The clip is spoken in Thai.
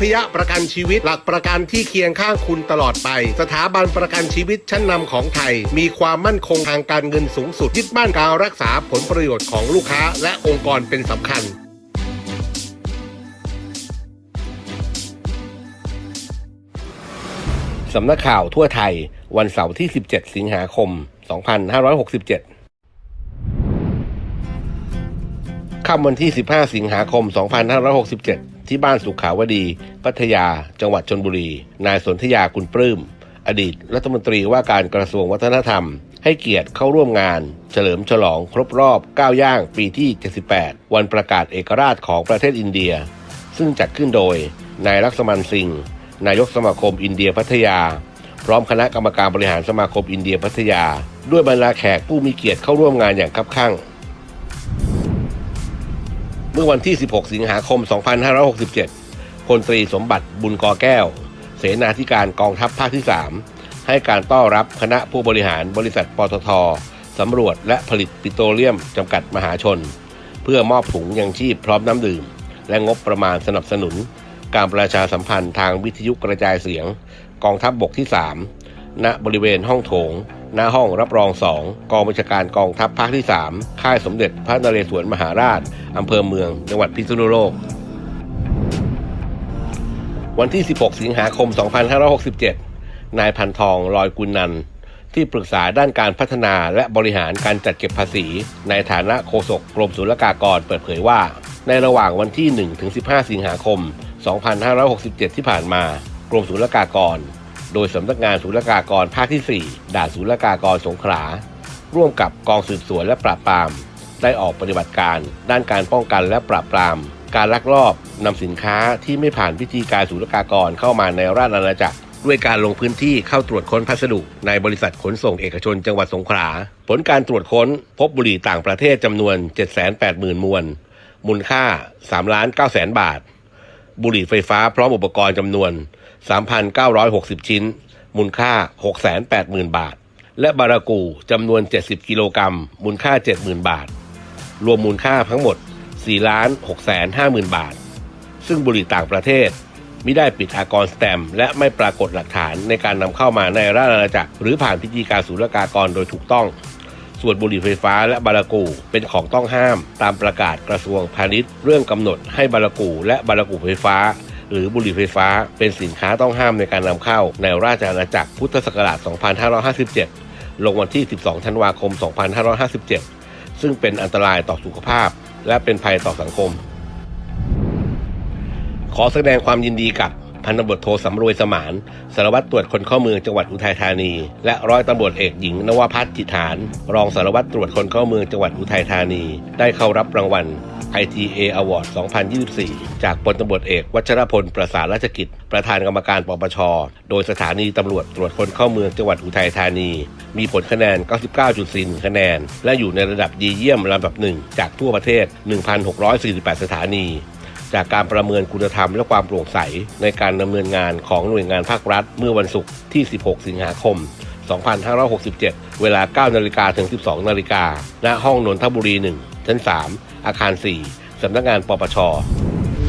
ทยประกันชีวิต หลักประกันที่เคียงข้างคุณตลอดไป สถาบันประกันชีวิตชั้นนำของไทย มีความมั่นคงทางการเงินสูงสุดยึดมั่นการรักษาผลประโยชน์ของลูกค้า และองค์กรเป็นสำคัญสำนักข่าวทั่วไทย วันเสาร์ที่ 17 สิงหาคม 2567ค่ำวันที่ 15 สิงหาคม 2567 ที่บ้านสุขาวดี พัทยา จังหวัดชนบุรี นายสนธยาคุณปลื้ม อดีตรัฐมนตรีว่าการกระทรวงวัฒนธรรม ให้เกียรติเข้าร่วมงาน เฉลิมฉลองครบรอบ9ย่างปีที่ 78 วันประกาศเอกราชของประเทศอินเดีย ซึ่งจัดขึ้นโดย นายลักษมันสิงห์นายกสมาคมอินเดียพัทยา พร้อมคณะกรรมการบริหารสมาคมอินเดียพัทยา ด้วยบรรดาแขกผู้มีเกียรติเข้าร่วมงานอย่างคับข้าง มื่อวันที่ 16 สิงหาคม 2567พลตรีสมบัติบุญกอแก้ว เสนาธิการกองทัพภาคที่ 3 ให้การต้อนรับคณะผู้บริหารบริษัทปตทสำรวจและผลิตปิโตรเลียมจำกัดมหาชน เพื่อมอบถุงยังชีพพร้อมน้ำดื่ม และงบประมาณสนับสนุน การประชาสัมพันธ์ทางวิทยุกระจายเสียง กองทัพบบกที่ 3 ณบริเวณห้องโถง หน้าห้องรับรองสองกองบัญชาการกองทัพภาคที่ 3 ค่ายสมเด็จพระนเรศวรมหาราช อำเภอเมือง จังหวัดพิษณุโลก วันที่ 16 สิงหาคม 2567 นายพันทองลอยกุลนันท์ที่ปรึกษาด้านการพัฒนาและบริหารการจัดเก็บภาษี ในฐานะโฆษกกรมศุลกากรเปิดเผยว่า ในระหว่างวันที่ 1-15 สิงหาคม 2567 ที่ผ่านมากรมศุลกากร โดยสำนักงานศุลกากรภาคที่ 4 ด่านศุลกากรสงขลา ร่วมกับกองสืบสวนและปราบปราม ได้ออกปฏิบัติการ ด้านการป้องกันและปราบปราม การลักลอบนำสินค้าที่ไม่ผ่านพิธีการศุลกากรเข้ามาในราชอาณาจักรด้วยการลงพื้นที่เข้าตรวจค้นพัสดุในบริษัทขนส่งเอกชนจังหวัดสงขลา ผลการตรวจค้นพบบุหรี่ต่างประเทศจำนวน 780,000 มวน มูลค่า3ล้าน9แสนบาท บุหรี่ไฟฟ้าพร้อมอุปกรณ์จำนวน 3,960 ชิ้น มูลค่า 680,000 บาท และบารากูจำนวน 70 กิโลกรัม มูลค่า 70,000 บาท รวมมูลค่าทั้งหมด4ล้าน6แสน50,000 บาท ซึ่งบุหรี่ต่างประเทศมิได้ปิดอากรสแตม และไม่ปรากฏหลักฐานในการนำเข้ามาในราชอาณาจักร หรือผ่านพิธีการศุลกากรโดยถูกต้อง ส่วนบุหรี่ไฟฟ้าและบารากูเป็นของต้องห้าม ตามประกาศกระทรวงพาณิชย์ เรื่องกำหนดให้บารากูและบารากูไฟฟ้า หรือบุหรี่ไฟฟ้า เป็นสินค้าต้องห้ามในการนำเข้า ในราชอาณาจักรพุทธศักราช 2557 ลงวันที่ 12 ธันวาคม 2557 ซึ่งเป็นอันตรายต่อสุขภาพ และเป็นภัยต่อสังคม ขอแสดงความยินดีกับ พันตำรวจโทสำรวยสมานสารวัตรตรวจคนเข้าเมืองจังหวัดอุทัยธานี และร้อยตำรวจเอกหญิงนวพัฒน์จิตฐาน รองสารวัตรตรวจคนเข้าเมืองจังหวัดอุทัยธานี ได้เข้ารับรางวัล ITA Award 2024 จากพลตำรวจเอก วัชรพล ประสานราชกิจ ประธานกรรมการปปช โดยสถานีตำรวจตรวจคนเข้าเมืองจังหวัดอุทัยธานี มีผลคะแนน 99.4 คะแนน และอยู่ในระดับดีเยี่ยมลำดับหนึ่งจากทั่วประเทศ 1,648 สถานี จากการประเมินคุณธรรมและความโปร่งใส ในการดำเนินงานของหน่วยงานภาครัฐ เมื่อวันศุกร์ที่ 16 สิงหาคม 2567 เวลา 9 นาฬิกาถึง 12 นาฬิกา ณ ห้องนนทบุรี 1 ชั้น 3 อาคาร 4 สำนักงานปปช